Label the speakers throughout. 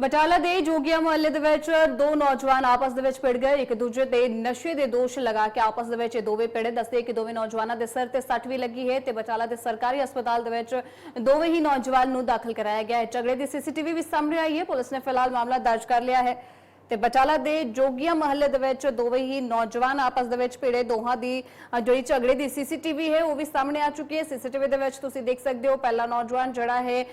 Speaker 1: ਬਟਾਲਾ ਦੇ ਜੋਗੀਆ ਮੁਹੱਲੇ ਦੇ ਵਿੱਚ ਦੋ ਨੌਜਵਾਨ ਆਪਸ ਦੇ ਵਿੱਚ ਭਿੜ ਗਏ। ਇੱਕ ਦੂਜੇ ਤੇ ਨਸ਼ੇ ਦੇ ਦੋਸ਼ ਲਗਾ ਕੇ ਆਪਸ ਦੇ ਵਿੱਚ ਇਹ ਦੋਵੇਂ ਭਿੜੇ। ਦੱਸਦੇ ਕਿ ਦੋਵੇਂ ਨੌਜਵਾਨਾਂ ਦੇ ਸਿਰ ਤੇ ਸੱਟ ਵੀ ਲੱਗੀ ਹੈ ਤੇ ਬਟਾਲਾ ਦੇ ਸਰਕਾਰੀ ਹਸਪਤਾਲ ਦੇ ਵਿੱਚ ਦੋਵੇਂ ਹੀ ਨੌਜਵਾਨ ਨੂੰ ਦਾਖਲ ਕਰਾਇਆ ਗਿਆ ਹੈ। ਝਗੜੇ ਦੀ ਸੀਸੀਟੀਵੀ ਵੀ ਸਾਹਮਣੇ ਆਈ ਹੈ। ਪੁਲਿਸ ਨੇ ਫਿਲਹਾਲ ਮਾਮਲਾ ਦਰਜ ਕਰ ਲਿਆ ਹੈ। ਤੇ ਬਟਾਲਾ ਦੇ ਜੋਗੀਆਂ ਮਹੱਲੇ ਦੇ ਵਿੱਚ ਦੋਵੇਂ ਹੀ ਨੌਜਵਾਨ ਆਪਸ ਦੇ ਵਿੱਚ ਭਿੜੇ ਦੋਹਾਂ ਦੀ ਜਿਹੜੀ ਝਗੜੇ ਦੀ ਸੀਸੀਟੀਵੀ ਹੈ ਉਹ ਵੀ ਸਾਹਮਣੇ ਆ ਚੁੱਕੀ ਹੈ। ਸੀਸੀਟੀਵੀ ਦੇ ਵਿੱਚ ਤੁਸੀਂ ਦੇਖ ਸਕਦੇ ਹੋ ਪਹਿਲਾ ਨੌਜਵਾਨ ਜਿਹੜਾ ਹੈ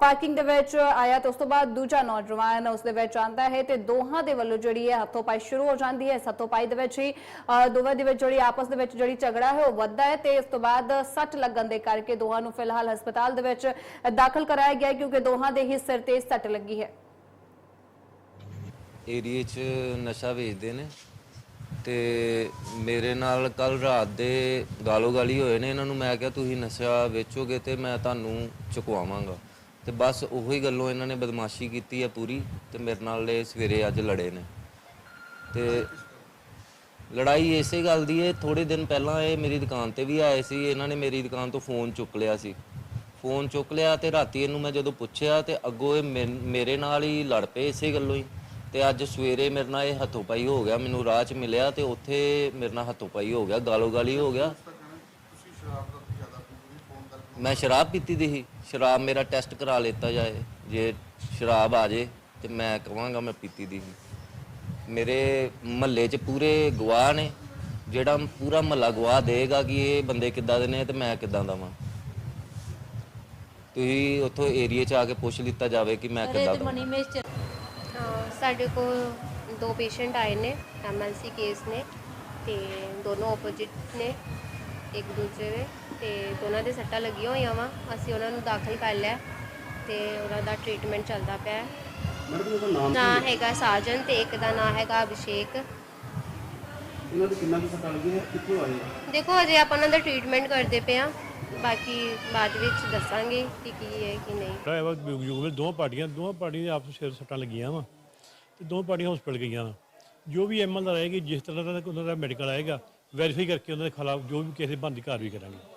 Speaker 1: ਪਾਰਕਿੰਗ ਦੇ ਵਿੱਚ ਆਇਆ ਤੇ ਉਸ ਤੋਂ ਬਾਅਦ ਦੂਜਾ ਨੌਜਵਾਨ ਉਸ ਦੇ ਵਿੱਚ ਆਂਦਾ ਹੈ ਤੇ ਦੋਹਾਂ ਦੇ ਵੱਲੋਂ ਜਿਹੜੀ ਹੈ ਹੱਥੋਂ ਪਾਈ ਸ਼ੁਰੂ ਹੋ ਜਾਂਦੀ ਹੈ। ਹੱਥੋਂ ਪਾਈ ਦੇ ਵਿੱਚ ਹੀ ਅ, ਦੋਵਾਂ ਦੇ ਵਿੱਚ ਜਿਹੜੀ ਆਪਸ ਦੇ ਵਿੱਚ ਜਿਹੜੀ ਝਗੜਾ ਹੈ ਉਹ ਵੱਧਦਾ ਹੈ ਤੇ ਇਸ ਤੋਂ ਬਾਅਦ ਸੱਟ ਲੱਗਣ ਦੇ ਕਰਕੇ ਦੋਹਾਂ ਨੂੰ ਫਿਲਹਾਲ ਹਸਪਤਾਲ ਦੇ ਵਿੱਚ ਦਾਖਲ ਕਰਾਇਆ ਗਿਆ ਕਿਉਂਕਿ ਦੋਹਾਂ ਦੇ ਹੀ ਸਿਰ ਤੇ ਸੱਟ ਲੱਗੀ ਹੈ।
Speaker 2: ਏਰੀਏ 'ਚ ਨਸ਼ਾ ਵੇਚਦੇ ਨੇ ਤੇ ਮੇਰੇ ਨਾਲ ਕੱਲ ਰਾਤ ਦੇ ਗਾਲੋ ਗਾਲੀ ਹੋਏ ਨੇ, ਇਹਨਾਂ ਨੂੰ ਮੈਂ ਕਿਹਾ ਤੁਸੀਂ ਨਸ਼ਾ ਵੇਚੋਗੇ ਤੇ ਮੈਂ ਤੁਹਾਨੂੰ ਚੁਕਵਾਵਾਂਗਾ। ਤੇ ਬਸ ਉਹੀ ਗੱਲੋਂ ਇਹਨਾਂ ਨੇ ਬਦਮਾਸ਼ੀ ਕੀਤੀ ਹੈ ਪੂਰੀ ਤੇ ਮੇਰੇ ਨਾਲ ਇਹ ਸਵੇਰੇ ਅੱਜ ਲੜੇ ਨੇ। ਤੇ ਲੜਾਈ ਇਸੇ ਗੱਲ ਦੀ ਹੈ ਥੋੜੇ ਦਿਨ ਪਹਿਲਾਂ ਇਹ ਮੇਰੀ ਦੁਕਾਨ ਤੇ ਵੀ ਆਏ ਸੀ, ਇਹਨਾਂ ਨੇ ਮੇਰੀ ਦੁਕਾਨ ਤੋਂ ਫੋਨ ਚੁੱਕ ਲਿਆ ਸੀ। ਫੋਨ ਚੁੱਕ ਲਿਆ ਤੇ ਰਾਤੀ ਇਹਨੂੰ ਮੈਂ ਜਦੋਂ ਪੁੱਛਿਆ ਤੇ ਅੱਗੋਂ ਇਹ ਮੇਰੇ ਨਾਲ ਹੀ ਲੜ ਪਏ ਇਸੇ ਗੱਲੋਂ ਹੀ। ਤੇ ਅੱਜ ਸਵੇਰੇ ਮੇਰੇ ਨਾਲ ਇਹ ਹੱਥੋਂ ਪਾਈ ਹੋ ਗਿਆ ਮੈਨੂੰ ਰਾਹ 'ਚ ਮਿਲਿਆ ਤੇ ਉੱਥੇ ਮੇਰੇ ਨਾਲ ਹੱਥੋਂ ਪਾਈ ਹੋ ਗਿਆ ਗਾਲੋ ਗਾਲੀ ਹੋ ਗਿਆ। ਮੈਂ ਸ਼ਰਾਬ ਪੀਤੀ ਦੀ ਸੀ ਸ਼ਰਾਬ ਮੇਰਾ ਟੈਸਟ ਕਰਾ ਲਿੱਤਾ ਜਾਏ ਜੇ ਸ਼ਰਾਬ ਆ ਜੇ ਤੇ ਮੈਂ ਕਹਾਂਗਾ ਮੈਂ ਪੀਤੀ ਦੀ ਸੀ। ਮੇਰੇ ਮਹੱਲੇ 'ਚ ਪੂਰੇ ਗਵਾਹ ਨੇ ਜਿਹੜਾ ਪੂਰਾ ਮਹੱਲਾ ਗਵਾਹ ਦੇਗਾ ਕਿ ਇਹ ਬੰਦੇ ਕਿੱਦਾਂ ਦੇ ਨੇ ਤੇ ਮੈਂ ਕਿੱਦਾਂ ਦਾ ਵਾਂ। ਤੁਸੀਂ ਉੱਥੋਂ ਏਰੀਏ 'ਚ ਆ ਕੇ ਪੁੱਛ ਲਿੱਤਾ ਜਾਵੇ ਕਿ ਮੈਂ ਕਿੱਦਾਂ ਦਾ
Speaker 3: ਸਾਡੇ ਕੋਲ ਦੋ ਪੇਸ਼ੈਂਟ ਆਏ ਨੇ ਐਮਐਲਸੀ ਕੇਸ ਨੇ ਤੇ ਦੋਨੋਂ ਆਪੋਜੀਟ ਨੇ ਇੱਕ ਦੂਜੇ ਦੇ ਤੇ ਦੋਨਾਂ ਦੇ ਸੱਟਾਂ ਲੱਗੀਆਂ ਹੋਈਆਂ ਵਾ ਅਸੀਂ ਉਹਨਾਂ ਨੂੰ ਦਾਖਲ ਕਰ ਲਿਆ ਤੇ ਉਹਨਾਂ ਦਾ ਟ੍ਰੀਟਮੈਂਟ ਚੱਲਦਾ ਪਿਆ। ਹੈ
Speaker 4: ਮੈਡਮ ਉਹਦਾ ਨਾਮ
Speaker 3: ਨਾਂ ਹੈਗਾ ਸਾਜਨ ਤੇ ਇੱਕ ਦਾ ਨਾਂ ਹੈਗਾ ਅਭਿਸ਼ੇਕ।
Speaker 4: ਇਹਨਾਂ ਦੇ ਕਿੰਨਾ ਕੁ ਸੱਟਾਂ ਲੱਗੀਆਂ ਕਿੱਥੋਂ ਆਏ ਆ?
Speaker 3: ਦੇਖੋ ਅਜੇ ਆਪਾਂ ਉਹਨਾਂ ਦਾ ਟ੍ਰੀਟਮੈਂਟ ਕਰਦੇ ਪਏ ਆ। ਬਾਕੀ ਬਾਅਦ ਵਿੱਚ ਦੱਸਾਂਗੇ ਕਿ ਕੀ ਹੈ ਕੀ ਨਹੀਂ।
Speaker 5: ਜਿਹੜਾ ਵਾ ਯੁਗ ਵਿੱਚ ਦੋ ਪਾਰਟੀਆਂ ਦੋਵਾਂ ਪਾਰਟੀਆਂ ਦੇ ਆਪਸ ਵਿੱਚ ਸਿਰ ਸੱਟਾਂ ਲੱਗੀਆਂ ਵਾ ਤੇ ਦੋ ਪਾਰਟੀਆਂ ਹਸਪੀਟਲ ਗਈਆਂ ਵਾ। ਜੋ ਵੀ ਐਮਐਲ ਦਾ ਰਹੇਗੀ, ਜਿਸ ਤਰ੍ਹਾਂ ਦਾ ਉਹਨਾਂ ਦਾ ਮੈਡੀਕਲ ਆਏਗਾ ਵੈਰੀਫਾਈ ਕਰਕੇ ਉਹਨਾਂ ਦੇ ਖਿਲਾਫ ਜੋ ਵੀ ਕਿਸੇ ਬੰਦੀ ਕਾਰਵਾਈ ਕਰਾਂਗੇ।